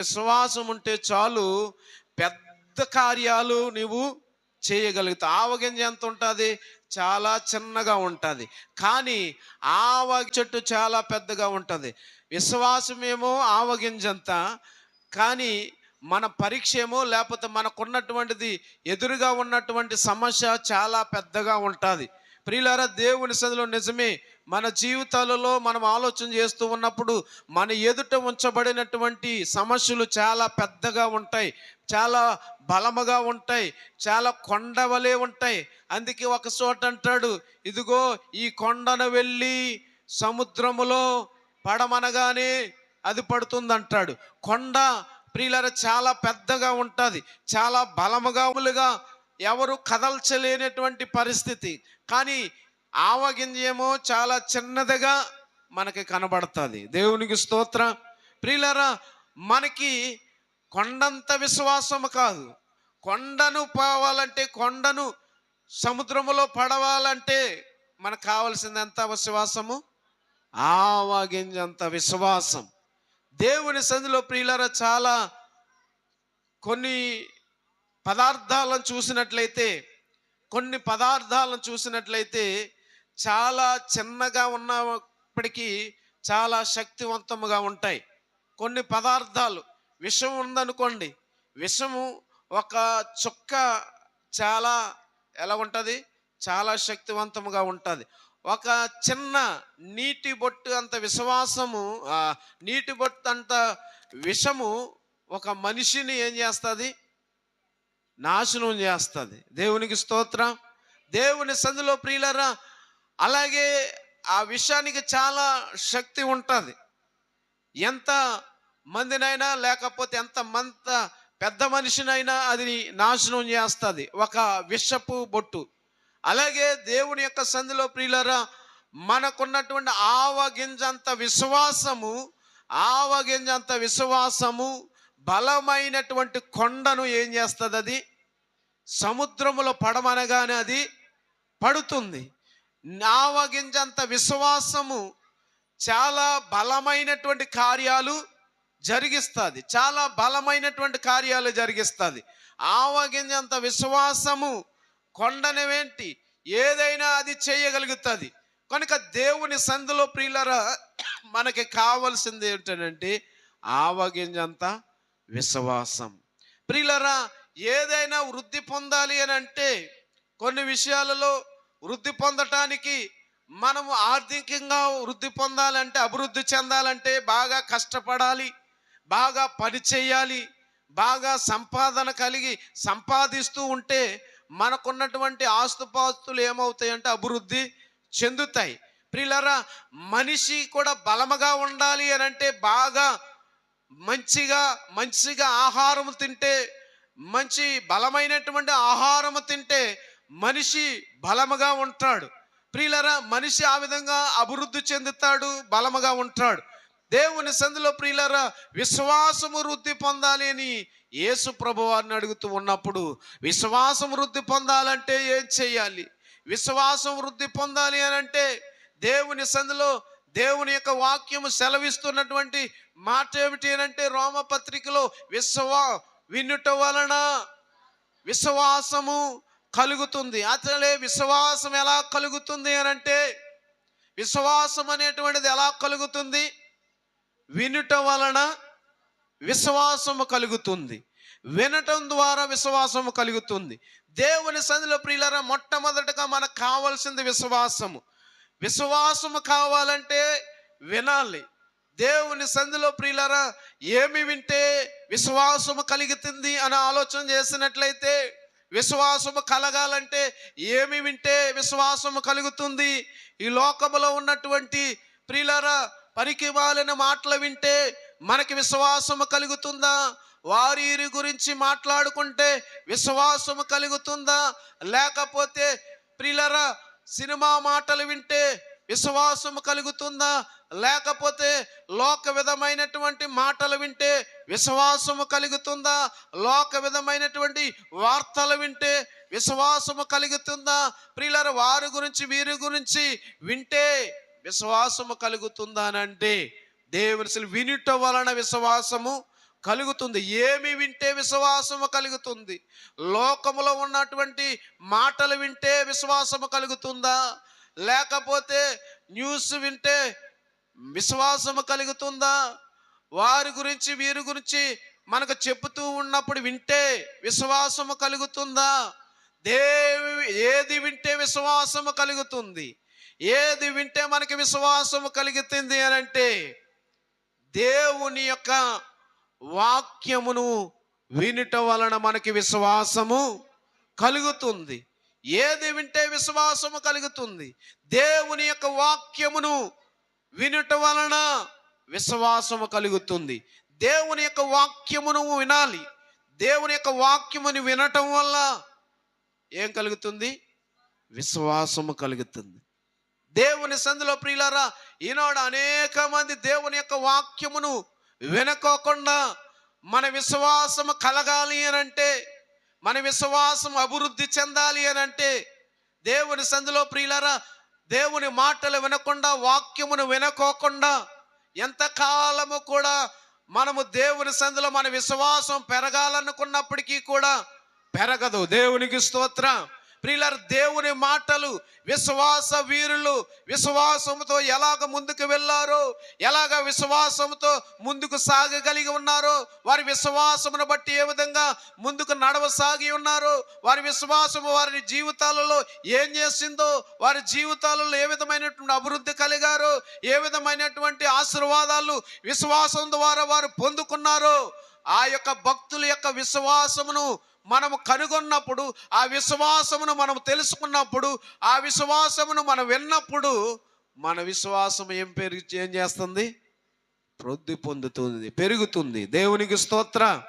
విశ్వాసం ఉంటే చాలు పెద్ద కార్యాలు నీవు చేయగలుగుతావు ఆవగింజ ఎంత ఉంటుంది చాలా చిన్నగా ఉంటుంది. కానీ ఆవ చెట్టు చాలా పెద్దగా ఉంటుంది. విశ్వాసమేమో ఆవగింజంత కానీ మన పరీక్ష ఏమో లేకపోతే మనకున్నటువంటిది ఎదురుగా ఉన్నటువంటి సమస్య చాలా పెద్దగా ఉంటుంది. ప్రియులారా దేవుని సదిలో నిజమే మన జీవితాలలో మనం ఆలోచన చేస్తూ ఉన్నప్పుడు మన ఎదుట ఉంచబడినటువంటి సమస్యలు చాలా పెద్దగా ఉంటాయి చాలా బలముగా ఉంటాయి చాలా కొండవలే ఉంటాయి. అందుకే ఒక చోట అంటాడు ఇదిగో ఈ కొండను వెళ్ళి సముద్రములో పడమనగానే అది పడుతుంది అంటాడు కొండ ప్రియులర చాలా పెద్దగా ఉంటుంది చాలా బలముగాములుగా ఎవరు కదల్చలేనటువంటి పరిస్థితి. కానీ ఆవగింజ ఏమో చాలా చిన్నదిగా మనకి కనబడుతుంది. దేవునికి స్తోత్రం. ప్రియులరా మనకి కొండంత విశ్వాసము కాదు. కొండను పోవాలంటే కొండను సముద్రములో పడవాలంటే మనకు కావాల్సింది ఎంత విశ్వాసము? ఆవగింజంత విశ్వాసం. దేవుని సంధిలో ప్రియులరా చాలా కొన్ని పదార్థాలను చూసినట్లయితే కొన్ని పదార్థాలను చూసినట్లయితే చాలా చిన్నగా ఉన్నప్పటికీ చాలా శక్తివంతముగా ఉంటాయి. కొన్ని పదార్థాలు విషం ఉందనుకోండి విషము ఒక చుక్క చాలా ఎలా ఉంటుంది? చాలా శక్తివంతముగా ఉంటుంది. ఒక చిన్న నీటి బొట్టు అంత విశ్వాసము నీటి బొట్టు అంత విషము ఒక మనిషిని ఏం చేస్తుంది? నాశనం చేస్తుంది. దేవునికి స్తోత్రం. దేవుని సందులో ప్రియులరా అలాగే ఆ విషయానికి చాలా శక్తి ఉంటుంది. ఎంత మందినైనా లేకపోతే ఎంత మంత పెద్ద మనిషినైనా అది నాశనం చేస్తుంది. ఒక విషపు బొట్టు. అలాగే దేవుని యొక్క సంధిలో ప్రియులరా మనకున్నటువంటి ఆవగింజంత విశ్వాసము ఆవగింజంత విశ్వాసము బలమైనటువంటి కొండను ఏం చేస్తుంది అది? సముద్రములో పడమనగానే అది పడుతుంది. నావగింజంత విశ్వాసము చాలా బలమైనటువంటి కార్యాలు జరిగిస్తుంది. చాలా బలమైనటువంటి కార్యాలు జరిగిస్తుంది. ఆవగింజంత విశ్వాసము కొండనవేంటి? ఏదైనా అది చేయగలుగుతుంది. కనుక దేవుని సందులో ప్రియులరా మనకి కావాల్సింది ఏంటంటే ఆవగింజంత విశ్వాసం. ప్రియులరా ఏదైనా వృద్ధి పొందాలి అని అంటే కొన్ని విషయాలలో వృద్ధి పొందటానికి మనము ఆర్థికంగా వృద్ధి పొందాలంటే అభివృద్ధి చెందాలంటే బాగా కష్టపడాలి బాగా పని చేయాలి బాగా సంపాదన కలిగి సంపాదిస్తూ ఉంటే మనకున్నటువంటి ఆస్తుపాస్తులు ఏమవుతాయంటే అభివృద్ధి చెందుతాయి. ప్రిలరా మనిషి కూడా బలముగా ఉండాలి అని అంటే బాగా మంచిగా మంచిగా ఆహారం తింటే మంచి బలమైనటువంటి ఆహారము తింటే మనిషి బలముగా ఉంటాడు. ప్రియులరా మనిషి ఆ విధంగా అభివృద్ధి చెందుతాడు బలముగా ఉంటాడు. దేవుని సంధిలో ప్రియులరా విశ్వాసము వృద్ధి పొందాలి అని యేసు ప్రభు వారిని అడుగుతూ ఉన్నప్పుడు విశ్వాసం వృద్ధి పొందాలంటే ఏం చేయాలి? విశ్వాసం వృద్ధి పొందాలి అని అంటే దేవుని సంధిలో దేవుని యొక్క వాక్యము సెలవిస్తున్నటువంటి మాట ఏమిటి అని అంటే రోమపత్రికలో విశ్వా వినుట వలన విశ్వాసము కలుగుతుంది. అసలే విశ్వాసం ఎలా కలుగుతుంది అని అంటే విశ్వాసం అనేటువంటిది ఎలా కలుగుతుంది? వినుట వలన విశ్వాసము కలుగుతుంది. వినటం ద్వారా విశ్వాసము కలుగుతుంది. దేవుని సంధిలో ప్రియులరా మొట్టమొదటగా మనకు కావాల్సింది విశ్వాసము. విశ్వాసము కావాలంటే వినాలి. దేవుని సంధిలో ప్రియులరా ఏమి వింటే విశ్వాసము కలుగుతుంది అని ఆలోచన చేసినట్లయితే విశ్వాసము కలగాలంటే ఏమి వింటే విశ్వాసము కలుగుతుంది. ఈ లోకములో ఉన్నటువంటి ప్రియులరా పనికి మాలిన మాటలు వింటే మనకి విశ్వాసము కలుగుతుందా? వారి గురించి మాట్లాడుకుంటే విశ్వాసము కలుగుతుందా? లేకపోతే ప్రియులరా సినిమా మాటలు వింటే విశ్వాసము కలుగుతుందా? లేకపోతే లోక విధమైనటువంటి మాటలు వింటే విశ్వాసము కలుగుతుందా? లోక విధమైనటువంటి వార్తలు వింటే విశ్వాసము కలుగుతుందా? ప్రియులరు వారి గురించి వీరి గురించి వింటే విశ్వాసము కలుగుతుందా అని అంటే దేవుని వినుట వలన విశ్వాసము కలుగుతుంది. ఏమి వింటే విశ్వాసము కలుగుతుంది? లోకములో ఉన్నటువంటి మాటలు వింటే విశ్వాసము కలుగుతుందా? లేకపోతే న్యూస్ వింటే విశ్వాసము కలుగుతుందా? వారి గురించి వీరి గురించి మనకు చెబుతూ ఉన్నప్పుడు వింటే విశ్వాసము కలుగుతుందా? దేవి ఏది వింటే విశ్వాసము కలుగుతుంది? ఏది వింటే మనకి విశ్వాసము కలుగుతుంది అని అంటే దేవుని యొక్క వాక్యమును వినుట వలన మనకి విశ్వాసము కలుగుతుంది. ఏది వింటే విశ్వాసము కలుగుతుంది? దేవుని యొక్క వాక్యమును వినుట వలన విశ్వాసము కలుగుతుంది. దేవుని యొక్క వాక్యమును వినాలి. దేవుని యొక్క వాక్యముని వినటం వల్ల ఏం కలుగుతుంది? విశ్వాసము కలుగుతుంది. దేవుని సందులో ప్రియులారా ఈనాడు అనేక మంది దేవుని యొక్క వాక్యమును వినకోకుండా మన విశ్వాసము కలగాలి అని అంటే మన విశ్వాసం అభివృద్ధి చెందాలి అని అంటే దేవుని సందులో ప్రియులారా దేవుని మాటలు వినకుండా వాక్యమును వినకోకుండా ఎంతకాలము కూడా మనము దేవుని సందులో మన విశ్వాసం పెరగాలనుకున్నప్పటికీ కూడా పెరగదు. దేవునికి స్తోత్రం. ప్రియులార దేవుని మాటలు విశ్వాస వీరులు విశ్వాసముతో ఎలాగ ముందుకు వెళ్ళారో ఎలాగ విశ్వాసముతో ముందుకు సాగగలిగి ఉన్నారో వారి విశ్వాసమును బట్టి ఏ విధంగా ముందుకు నడవసాగి ఉన్నారో వారి విశ్వాసము వారి జీవితాలలో ఏం చేసిందో వారి జీవితాలలో ఏ విధమైనటువంటి అభివృద్ధి కలిగారో ఏ విధమైనటువంటి ఆశీర్వాదాలు విశ్వాసం ద్వారా వారు పొందుకున్నారో ఆ యొక్క భక్తుల యొక్క విశ్వాసమును మనము కనుగొన్నప్పుడు ఆ విశ్వాసమును మనం తెలుసుకున్నప్పుడు ఆ విశ్వాసమును మనం విన్నప్పుడు మన విశ్వాసం ఏం పెరిగి ఏం చేస్తుంది? వృద్ధి పొందుతుంది పెరుగుతుంది. దేవునికి స్తోత్ర.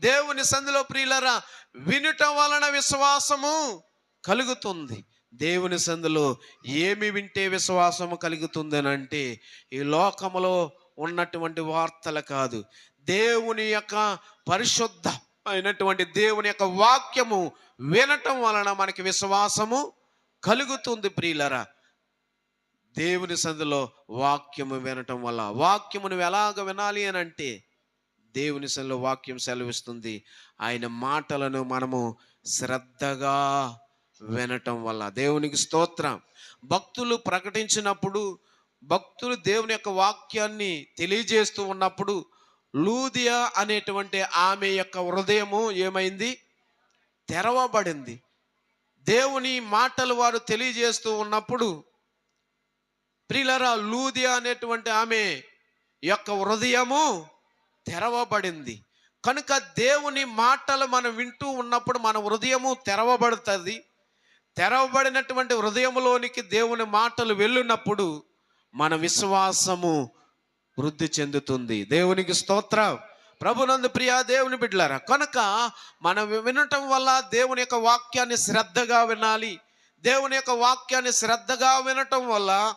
దేవుని సంధిలో ప్రియులరా వినుట వలన విశ్వాసము కలుగుతుంది. దేవుని సందులో ఏమి వింటే విశ్వాసము కలుగుతుందనంటే అంటే ఈ లోకములో ఉన్నటువంటి వార్తలు కాదు. దేవుని యొక్క పరిశుద్ధ అయినటువంటి దేవుని యొక్క వాక్యము వినటం వలన మనకి విశ్వాసము కలుగుతుంది ప్రియులరా. దేవుని సందులో వాక్యము వినటం వల్ల వాక్యమును ఎలాగ వినాలి అని అంటే దేవుని సందులో వాక్యం సెలవిస్తుంది. ఆయన మాటలను మనము శ్రద్ధగా వినటం వల్ల. దేవునికి స్తోత్రం. భక్తులు ప్రకటించినప్పుడు భక్తులు దేవుని యొక్క వాక్యాన్ని తెలియజేస్తూ ఉన్నప్పుడు లూదియా అనేటువంటి ఆమె యొక్క హృదయము ఏమైంది? తెరవబడింది. దేవుని మాటలు వారు తెలియజేస్తూ ఉన్నప్పుడు ప్రిలరా లూదియా అనేటువంటి ఆమె యొక్క హృదయము తెరవబడింది. కనుక దేవుని మాటలు మనం వింటూ ఉన్నప్పుడు మన హృదయము తెరవబడుతుంది. తెరవబడినటువంటి హృదయంలోనికి దేవుని మాటలు వెళ్ళినప్పుడు మన విశ్వాసము వృద్ధి చెందుతుంది. దేవునికి స్తోత్రం. ప్రభునందు ప్రియా దేవుని బిడ్డలారా కనుక మనం వినటం వల్ల దేవుని యొక్క వాక్యాన్ని శ్రద్ధగా వినాలి. దేవుని యొక్క వాక్యాన్ని శ్రద్ధగా వినటం వల్ల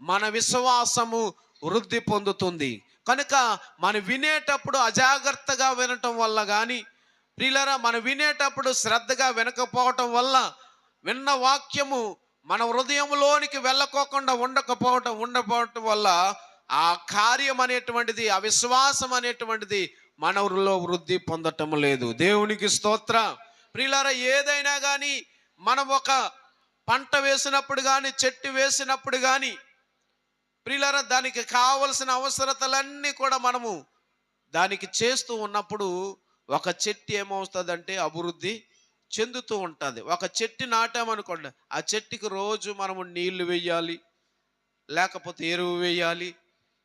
మన విశ్వాసము వృద్ధి పొందుతుంది. కనుక మనం వినేటప్పుడు అజాగ్రత్తగా వినటం వల్ల కానీ ప్రియులరా మనం వినేటప్పుడు శ్రద్ధగా వినకపోవటం వల్ల విన్న వాక్యము మన హృదయంలోనికి వెళ్ళకోకుండా ఉండకపోవటం ఉండకపోవటం వల్ల ఆ కార్యం అనేటువంటిది అవిశ్వాసం అనేటువంటిది మనలో వృద్ధి పొందటం లేదు. దేవునికి స్తోత్ర. ప్రియులారా ఏదైనా కానీ మనం ఒక పంట వేసినప్పుడు కానీ చెట్టు వేసినప్పుడు కానీ ప్రియులారా దానికి కావలసిన అవసరతలన్నీ కూడా మనము దానికి చేస్తూ ఉన్నప్పుడు ఒక చెట్టు ఏమవుతుందంటే అభివృద్ధి చెందుతూ ఉంటుంది. ఒక చెట్టు నాటామనుకోండి ఆ చెట్టుకి రోజు మనము నీళ్ళు వేయాలి లేకపోతే ఎరువు వేయాలి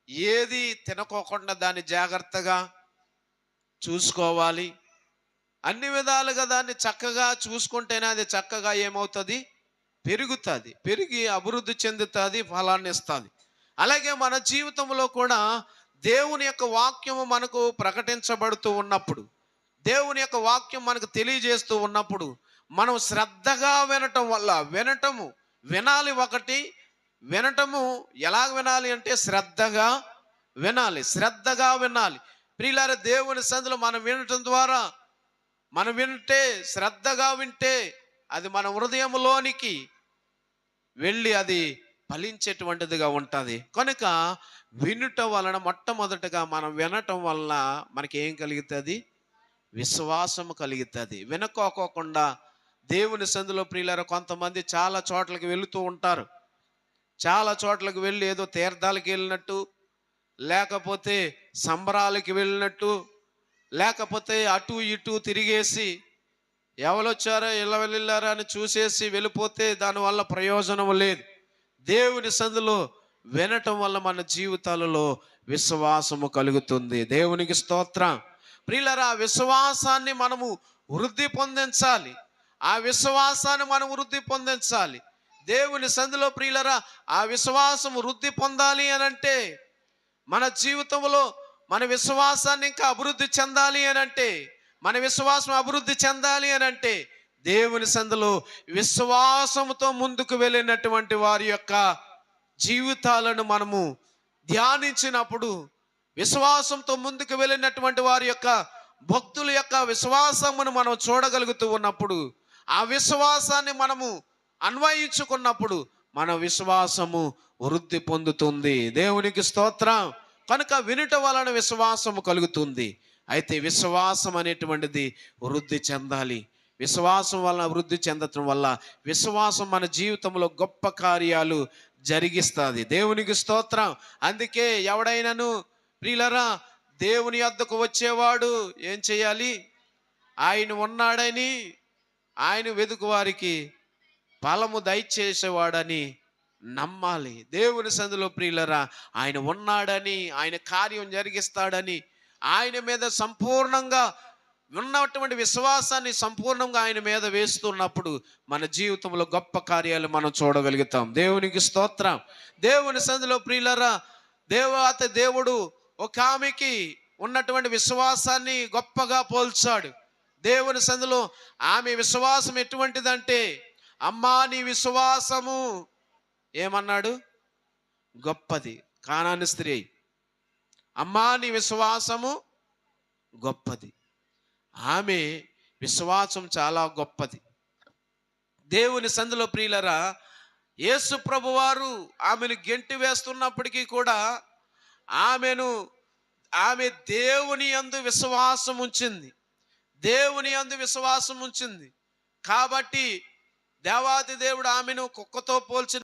ఏది తినకోకుండా దాన్ని జాగ్రత్తగా చూసుకోవాలి. అన్ని విధాలుగా దాన్ని చక్కగా చూసుకుంటేనే అది చక్కగా ఏమవుతుంది? పెరుగుతుంది. పెరిగి అభివృద్ధి చెందుతుంది ఫలాన్ని ఇస్తుంది. అలాగే మన జీవితంలో కూడా దేవుని యొక్క వాక్యము మనకు ప్రకటించబడుతూ ఉన్నప్పుడు దేవుని యొక్క వాక్యం మనకు తెలియజేస్తూ ఉన్నప్పుడు మనం శ్రద్ధగా వినటం వల్ల వినటము వినాలి ఒకటి వినటము ఎలా వినాలి అంటే శ్రద్ధగా వినాలి శ్రద్ధగా వినాలి. ప్రియులార దేవుని సందులో మనం వినటం ద్వారా మనం వింటే శ్రద్ధగా వింటే అది మన హృదయంలోనికి వెళ్ళి అది ఫలించేటువంటిదిగా ఉంటుంది. కనుక వినుట వలన మొట్టమొదటగా మనం వినటం వలన మనకి ఏం కలుగుతుంది? విశ్వాసం కలుగుతుంది. వినకోకోకుండా దేవుని సందులో ప్రియులారా కొంతమంది చాలా చోట్లకి వెళుతూ ఉంటారు. చాలా చోట్లకు వెళ్ళి ఏదో తీర్థాలకు వెళ్ళినట్టు లేకపోతే సంబరాలకి వెళ్ళినట్టు లేకపోతే అటు ఇటు తిరిగేసి ఎవరొచ్చారో ఇలా వెళ్ళారా అని చూసేసి వెళ్ళిపోతే దానివల్ల ప్రయోజనం లేదు. దేవుని సందులో వినటం వల్ల మన జీవితాలలో విశ్వాసము కలుగుతుంది. దేవునికి స్తోత్రం. ప్రియులరా ఆ విశ్వాసాన్ని మనము వృద్ధి పొందించాలి. ఆ విశ్వాసాన్ని మనం వృద్ధి పొందించాలి. దేవుని సంధిలో ప్రియులరా ఆ విశ్వాసం వృద్ధి పొందాలి అని అంటే మన జీవితంలో మన విశ్వాసాన్ని ఇంకా అభివృద్ధి చెందాలి అని అంటే మన విశ్వాసం అభివృద్ధి చెందాలి అని అంటే దేవుని సందులో విశ్వాసంతో ముందుకు వెళ్ళినటువంటి వారి యొక్క జీవితాలను మనము ధ్యానించినప్పుడు విశ్వాసంతో ముందుకు వెళ్ళినటువంటి వారి యొక్క భక్తుల యొక్క విశ్వాసమును మనం చూడగలుగుతూ ఉన్నప్పుడు ఆ విశ్వాసాన్ని మనము అన్వయించుకున్నప్పుడు మన విశ్వాసము వృద్ధి పొందుతుంది. దేవునికి స్తోత్రం. కనుక వినుట వలన విశ్వాసము కలుగుతుంది. అయితే విశ్వాసం అనేటువంటిది వృద్ధి చెందాలి. విశ్వాసం వలన వృద్ధి చెందటం వల్ల విశ్వాసం మన జీవితంలో గొప్ప కార్యాలు జరిగిస్తుంది. దేవునికి స్తోత్రం. అందుకే ఎవడైనాను ప్రియులరా దేవుని వద్దకు వచ్చేవాడు ఏం చేయాలి? ఆయన ఉన్నాడని ఆయన వెదుకు వారికి ఫలము దయచేసేవాడని నమ్మాలి. దేవుని సందులో ప్రియులరా ఆయన ఉన్నాడని ఆయన కార్యం జరిగిస్తాడని ఆయన మీద సంపూర్ణంగా ఉన్నటువంటి విశ్వాసాన్ని సంపూర్ణంగా ఆయన మీద వేస్తున్నప్పుడు మన జీవితంలో గొప్ప కార్యాలు మనం చూడగలుగుతాం. దేవునికి స్తోత్రం. దేవుని సందులో ప్రియులరా దేవాత దేవుడు ఒక ఆమెకి ఉన్నటువంటి విశ్వాసాన్ని గొప్పగా పోల్చాడు. దేవుని సందులో ఆమె విశ్వాసం ఎటువంటిదంటే అమ్మా నీ విశ్వాసము. ఏమన్నాడు? గొప్పది. కానాని స్త్రీ అమ్మా నీ విశ్వాసము గొప్పది. ఆమె విశ్వాసం చాలా గొప్పది. దేవుని సందులో ప్రియులరా యేసు ప్రభువారు ఆమెను గెంటి వేస్తున్నప్పటికీ కూడా ఆమెను ఆమె దేవుని అందు విశ్వాసం ఉంచింది దేవుని అందు విశ్వాసం ఉంచింది కాబట్టి దేవాది దేవుడు ఆమెను కుక్కతో పోల్చిన